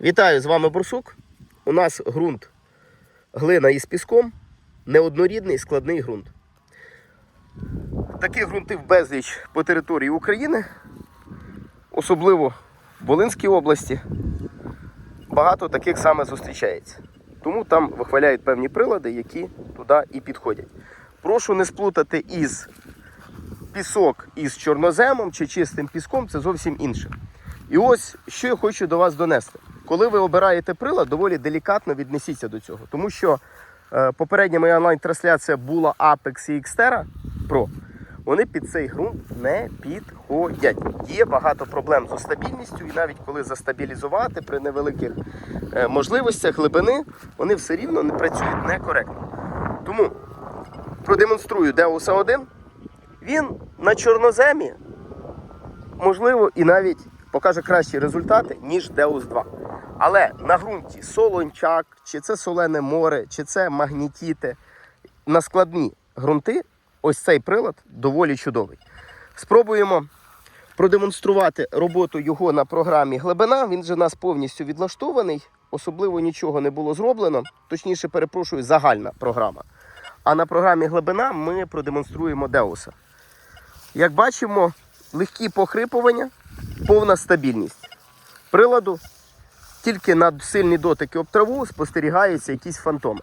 Вітаю, з вами Бурсук. У нас ґрунт глина із піском, неоднорідний складний ґрунт. Таких ґрунтів безліч по території України, особливо в Волинській області. Багато таких саме зустрічається. Тому там вихваляють певні прилади, які туди і підходять. Прошу не сплутати із пісок із чорноземом чи чистим піском, це зовсім інше. І ось що я хочу до вас донести. Коли ви обираєте прилад, доволі делікатно віднесіться до цього. Тому що е, попередня моя онлайн-трансляція була Apex і Xterra Pro. Вони під цей ґрунт не підходять. Є багато проблем з стабільністю, і навіть коли застабілізувати при невеликих е, можливостях глибини, вони все рівно не працюють некоректно. Тому продемонструю Deus 1. Він на чорноземі, можливо, і навіть покаже кращі результати, ніж Deus 2. Але на ґрунті солончак, чи це солене море, чи це магнітіти, на складні ґрунти, ось цей прилад доволі чудовий. Спробуємо продемонструвати роботу його на програмі Глибина. Він же у нас повністю відлаштований, особливо нічого не було зроблено. Точніше, перепрошую, загальна програма. А на програмі Глибина ми продемонструємо Деуса. Як бачимо, легкі похрипування, повна стабільність. Приладу тільки на сильні дотики об траву спостерігаються якісь фантоми.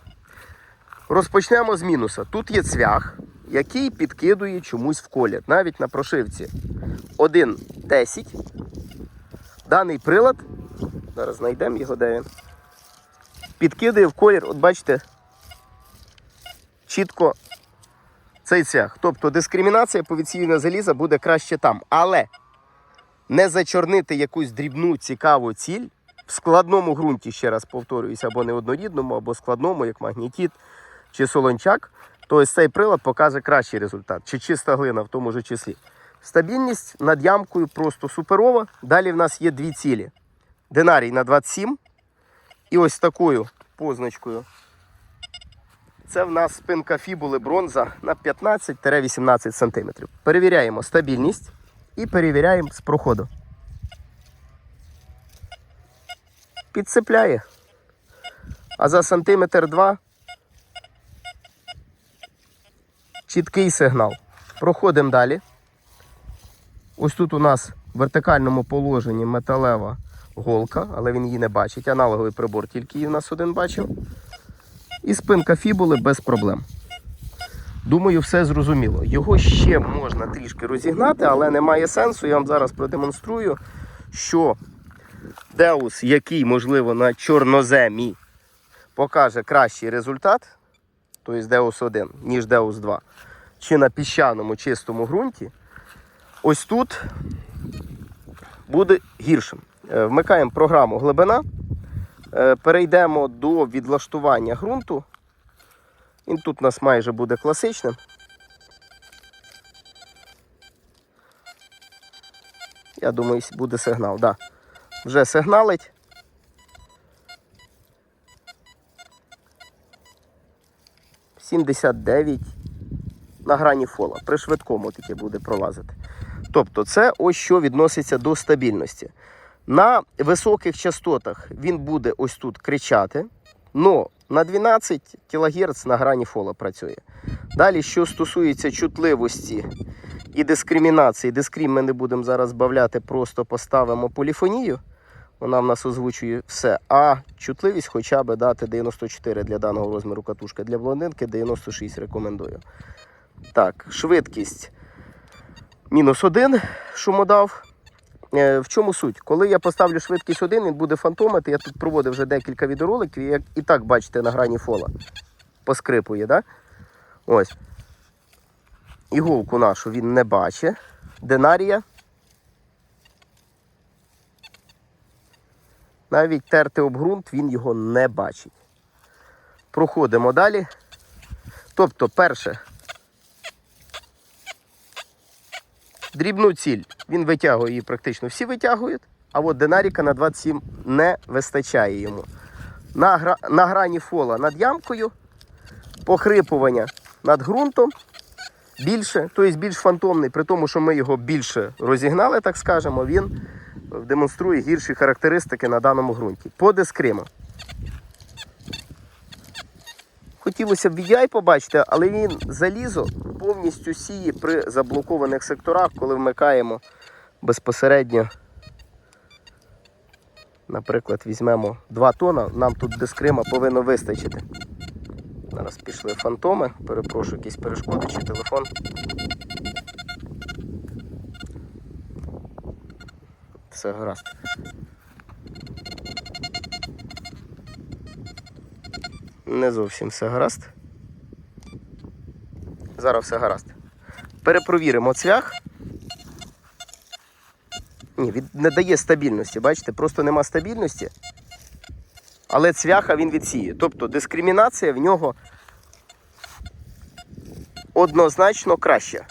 Розпочнемо з мінуса. Тут є цвях, який підкидує чомусь в колір. Навіть на прошивці 1.10. Даний прилад, зараз знайдемо його, де він. Підкидує в колір, от бачите, чітко цей цвях. Тобто дискримінація повіційного заліза буде краще там. Але не зачорнити якусь дрібну цікаву ціль в складному ґрунті, ще раз повторююся, або неоднорідному, або складному, як магнітіт чи солончак, то ось цей прилад покаже кращий результат, чи чиста глина в тому ж числі. Стабільність над ямкою просто суперова. Далі в нас є дві цілі: динарій на 27 і ось такою позначкою. Це в нас спинка фібули бронза на 15-18 см. Перевіряємо стабільність і перевіряємо з проходу. Підцепляє. А за сантиметр два чіткий сигнал. Проходимо далі. Ось тут у нас в вертикальному положенні металева голка, але він її не бачить. Аналоговий прибор тільки її в нас один бачив. І спинка фібули без проблем. Думаю, все зрозуміло. Його ще можна трішки розігнати, але немає сенсу. Я вам зараз продемонструю, що Деус, який, можливо, на чорноземі покаже кращий результат, тобто Деус 1, ніж Деус 2, чи на піщаному чистому ґрунті, ось тут буде гіршим. Е, Вмикаємо програму глибина. Е, Перейдемо до відлаштування ґрунту. Він тут у нас майже буде класичним. Я думаю, буде сигнал, да. Вже сигналить. Сімдесят дев'ять на грані фола. При швидкому таке буде пролазити. Тобто, це ось що відноситься до стабільності. На високих частотах він буде ось тут кричати, але на 12 кГц на грані фола працює. Далі, що стосується чутливості і дискримінації, дискрім ми не будемо зараз збавляти, просто поставимо поліфонію. Вона в нас озвучує все. А чутливість хоча б дати 94 для даного розміру катушки. Для блондинки 96 рекомендую. Так, швидкість мінус 1 шумодав. Е, В чому суть? Коли я поставлю швидкість 1, він буде фантомити. Я тут проводив вже декілька відеороликів, як і так бачите на грані фола. Поскрипує, да? Ось. Іголку нашу він не бачить. Динарія. Навіть терти об ґрунт він його не бачить. Проходимо далі. Тобто, перше, дрібну ціль він витягує її практично всі витягують, а от динаріка на 27 не вистачає йому. На, гра... на грані фола над ямкою, похрипування над ґрунтом більше, тобто більш фантомний, при тому, що ми його більше розігнали, так скажемо, він демонструє гірші характеристики на даному ґрунті. По дискриму. Хотілося б VDI побачити, але він залізо повністю сіє при заблокованих секторах, коли вмикаємо безпосередньо. Наприклад, візьмемо 2 тона, нам тут дискрима повинно вистачити. Зараз пішли фантоми, перепрошую, якісь перешкоди чи телефон. Все гаразд. Не зовсім все гаразд. Зараз все гаразд. Перепровіримо цвях. Ні, він не дає стабільності, бачите, просто нема стабільності. Але цвяха він відсіє. Тобто дискримінація в нього однозначно краща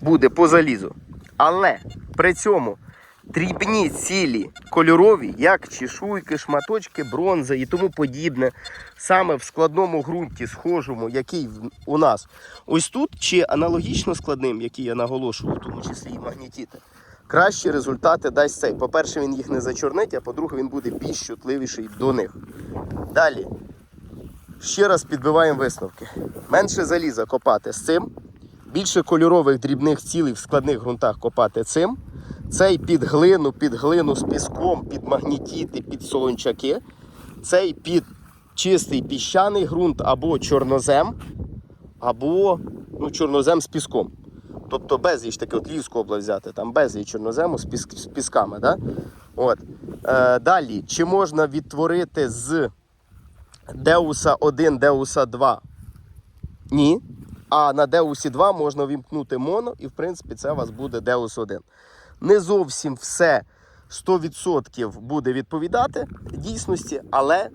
буде по залізу. Але при цьому дрібні цілі кольорові, як чешуйки, шматочки, бронзи і тому подібне, саме в складному ґрунті, схожому, який у нас ось тут, чи аналогічно складним, який я наголошував, в тому числі і магнітіти, кращі результати дасть цей. По-перше, він їх не зачорнить, а по-друге, він буде більш чутливіший до них. Далі. Ще раз підбиваємо висновки. Менше заліза копати з цим, більше кольорових дрібних цілей в складних ґрунтах копати цим. Цей під глину, під глину з піском, під магнітіти, під солончаки. Цей під чистий піщаний ґрунт або чорнозем, або ну, чорнозем з піском. Тобто безліч таке от Львівську область взяти, там безліч чорнозему з, піск, з пісками. Да? От. Е, далі, чи можна відтворити з Деуса 1, Деуса 2? Ні. А на Деусі 2 можна вімкнути моно, і в принципі це у вас буде Деус 1. Не зовсім все 100% буде відповідати дійсності, але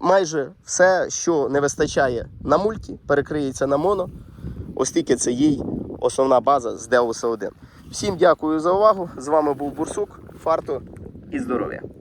майже все, що не вистачає на мульті, перекриється на моно, оскільки це їй основна база з Деуса 1. Всім дякую за увагу. З вами був Бурсук. Фарту і здоров'я!